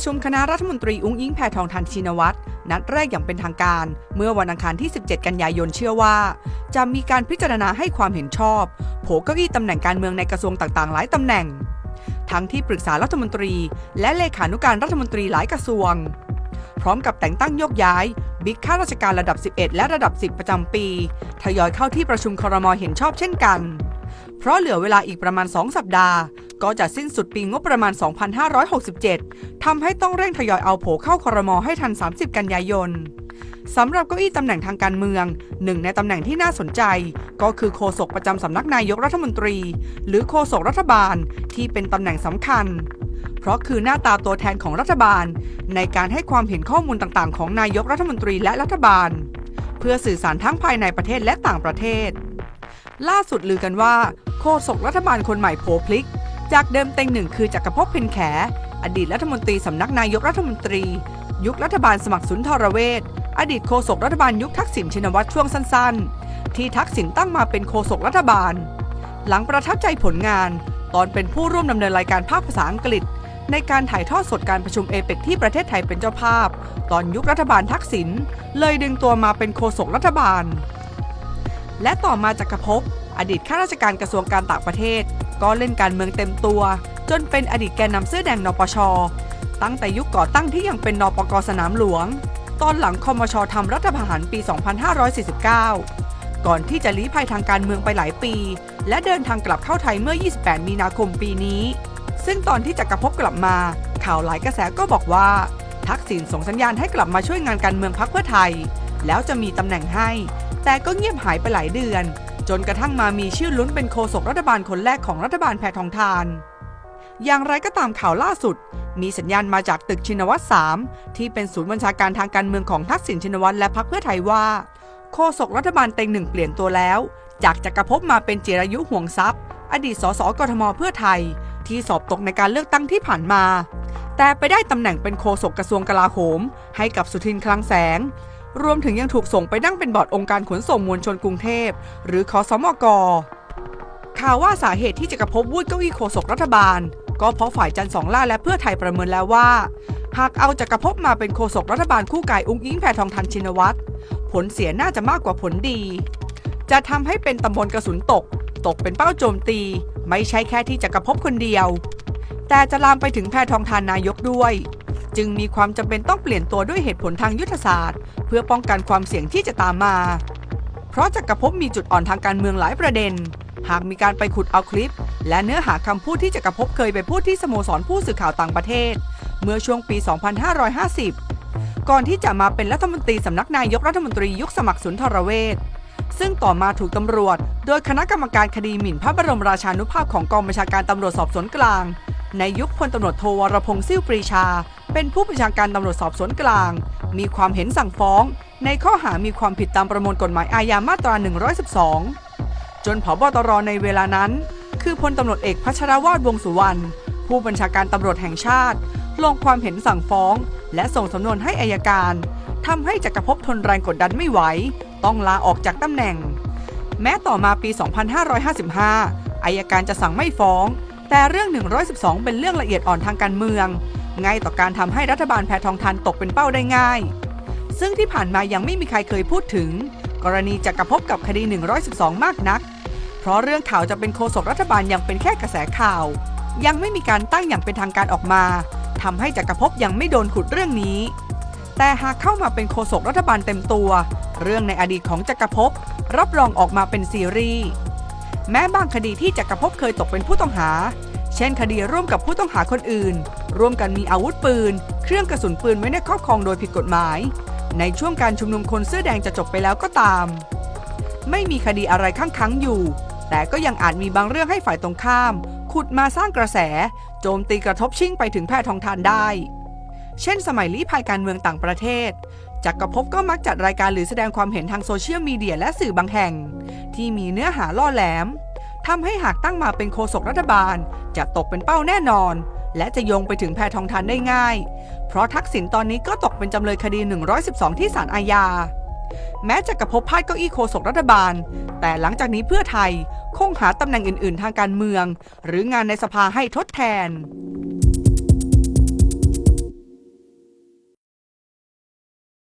ประชุมคณะรัฐมนตรีอุ้งอิงแพทองทานชินวัตรนัดแรกอย่างเป็นทางการ เมื่อวันอังคารที่ 17 กันยายนเชื่อว่า จะมีการพิจารณาให้ความเห็นชอบ โผเก้าอี้ตำแหน่งการเมืองในกระทรวงต่างๆ หลายตำแหน่ง ทั้งที่ปรึกษารัฐมนตรี และเลขานุการรัฐมนตรีหลายกระทรวง พร้อมกับแต่งตั้งโยกย้าย บิ๊กข้าราชการระดับ 11 และระดับ 10 ประจำปีทยอยเข้าที่ประชุมครมเห็นชอบเช่นกัน เพราะเหลือเวลาอีกประมาณ 2 สัปดาห์ ก็จะสิ้นสุดปีงบประมาณ 2567 ทำให้ต้องเร่งทยอยเอาโผเข้าคอรมอให้ทัน 30 กันยายนสำหรับเก้าอี้ตำแหน่งทางการเมือง หนึ่งในตำแหน่งที่น่าสนใจ ก็คือโฆษกประจำสำนักนายกรัฐมนตรี หรือโฆษกรัฐบาลที่เป็นตำแหน่งสำคัญ เพราะคือหน้าตาตัวแทนของรัฐบาล ในการให้ความเห็นข้อมูลต่างๆ ของนายกรัฐมนตรีและรัฐบาล เพื่อสื่อสารทั้งภายในประเทศและต่างประเทศ ล่าสุดลือกันว่า โฆษกรัฐบาลคนใหม่โผพลิก จากเดิมเต็งหนึ่งคือจักรภพเพ็ญแข อดีตรัฐมนตรีสำนักนายกรัฐมนตรี ยุครัฐบาลสมัครสุนทรเวชอดีตโฆษกรัฐบาลยุคทักษิณชินวัตรช่วงสั้นๆ ที่ทักษิณตั้งมาเป็นโฆษกรัฐบาล หลังประทับใจผลงาน ตอนเป็นผู้ร่วมดำเนินรายการภาคภาษาอังกฤษ ในการถ่ายทอดสดการประชุมเอเปกที่ประเทศไทยเป็นเจ้าภาพ ตอนยุครัฐบาลทักษิณเลยดึงตัวมาเป็นโฆษกรัฐบาล และต่อมาจากกรภพอดีตข้าราชการกระทรวงการต่างประเทศ ก็เล่นการเมืองเต็มตัว จนเป็นอดีตแกนนำเสื้อแดงนปช ตั้งแต่ยุคก่อตั้งที่ยังเป็นนปกสนามหลวง ตอนหลังคมชทำรัฐประหารปี 2549 ก่อนที่จะลี้ภัยทางการเมืองไปหลายปี และเดินทางกลับเข้าไทยเมื่อ 28 มีนาคมปีนี้ ซึ่งตอนที่จักรภพกลับมา ข่าวหลายกระแสก็บอกว่า ทักษิณส่งสัญญาณให้กลับมาช่วยงานการเมืองพักเพื่อไทย แล้วจะมีตำแหน่งให้ แต่ก็เงียบหายไปหลายเดือน จนกระทั่งมามีชื่อลุ้นเป็นโฆษกรัฐบาลคนแรกของรัฐบาลแพทองทาน อย่างไรก็ตามข่าวล่าสุด มีสัญญาณมาจากตึกชินวัตร3ที่เป็นศูนย์บัญชาการทางการเมืองของทักษิณชินวัตรและพรรคเพื่อไทยว่า โฆษกรัฐบาลเต็งหนึ่งเปลี่ยนตัวแล้ว จากจักรภพมาเป็นจิรายุห่วงทรัพย์ อดีตสสกทมเพื่อไทย ที่สอบตกในการเลือกตั้งที่ผ่านมา แต่ไปได้ตำแหน่งเป็นโฆษกกระทรวงกลาโหม ให้กับสุทินคลังแสง รวมถึงยังถูกส่งไปนั่งเป็นบอร์ดองค์การขนส่งมวลชนกรุงเทพ หรือคอสมกข่าวว่าสาเหตุที่จะกระพบวูดเก้าอี้โฆษกรัฐบาล ก็เพราะฝ่ายจันสองล่าและเพื่อไทยประเมินแล้วว่า หากเอาจักรภพมาเป็นโฆษกรัฐบาลคู่กายอุ้งอิงแพทองทันชินวัตรผลเสียน่าจะมากกว่าผลดี จะทำให้เป็นตำบลกระสุนตก ตกเป็นเป้าโจมตี ไม่ใช่แค่ที่จักรภพคนเดียว แต่จะลามไปถึงแพทองทานนายกด้วย จึงมีความจำเป็นต้องเปลี่ยนตัวด้วยเหตุผลทางยุทธศาสตร์ เพื่อป้องกันความเสี่ยงที่จะตามมา เพราะจักรภพมีจุดอ่อนทางการเมืองหลายประเด็น หากมีการไปขุดเอาคลิป และเนื้อหาคำพูดที่จักรภพเคยไปพูดที่สโมสรผู้สื่อข่าวต่างประเทศ เมื่อช่วงปี 2550 ก่อนที่จะมาเป็นรัฐมนตรีสำนักนายกรัฐมนตรียุคสมัครสุนทรเวชซึ่งต่อมาถูกตำรวจ โดยคณะกรรมการคดีหมิ่นพระบรมราชานุภาพของกองบัญชาการตำรวจสอบสวนกลาง ในยุคพลตำรวจโทวรพงษ์ซิ่วปรีชา เป็นผู้บัญชาการตำรวจสอบสวนกลาง มีความเห็นสั่งฟ้อง ในข้อหามีความผิดตามประมวลกฎหมายอาญามาตรา 112 จนผบตรในเวลานั้น คือพลตำรวจเอกพัชรวาดวงสุวรรณผู้บัญชาการตำรวจแห่งชาติ ลงความเห็นสั่งฟ้อง และส่งสำนวนให้อายการทำให้จักรภพทนแรงกดดันไม่ไหว ต้องลาออกจากตำแหน่ง แม้ต่อมาปี 2555อายการจะสั่งไม่ฟ้อง แต่เรื่อง 112 เป็นเรื่องละเอียดอ่อนทางการเมือง ง่ายต่อการทำให้รัฐบาลแพทองทานตกเป็นเป้าได้ง่าย ซึ่งที่ผ่านมายังไม่มีใครเคยพูดถึง กรณีจักรภพกับคดี 112 มากนัก เพราะเรื่องข่าวจะเป็นโฆษกรัฐบาลยังเป็นแค่กระแสข่าว ยังไม่มีการตั้งอย่างเป็นทางการออกมาทำให้จักรภพยังไม่โดนขุดเรื่องนี้ แต่หากเข้ามาเป็นโฆษกรัฐบาลเต็มตัว เรื่องในอดีตของจักรภพรับรองออกมาเป็นซีรีส์แม้บางคดีที่จักรภพเคยตกเป็นผู้ต้องหา ช่น คดีร่วมกับผู้ต้องหาคนอื่น ร่วมกันมีอาวุธปืน เครื่องกระสุนปืนไว้ในครอบครองโดยผิดกฎหมาย ในช่วงการชุมนุมคนเสื้อแดงจะจบไปแล้วก็ตาม ไม่มีคดีอะไรข้างค้างอยู่ แต่ก็ยังอาจมีบางเรื่องให้ฝ่ายตรงข้าม ขุดมาสร้างกระแส โจมตีกระทบชิ่งไปถึงแพทองทานได้ เช่น สมัยลี้ภัยการเมืองต่างประเทศจักรภพก็มักจัดรายการหรือแสดงความเห็นทางโซเชียลมีเดียและสื่อบางแห่ง ที่มีเนื้อหาล่อแหลม ทำให้หากตั้งมาเป็นโฆษกรัฐบาล จะตกเป็นเป้าแน่นอน และจะโยงไปถึงแพทองทานได้ง่าย เพราะทักษิณตอนนี้ก็ตกเป็นจำเลยคดี 112 ที่ศาลอาญา แม้จะกระพบพลาดเก้าอี้โฆษกรัฐบาล แต่หลังจากนี้เพื่อไทย คงหาตำแหน่งอื่น ๆ ทางการเมือง หรืองานในสภาให้ทดแทน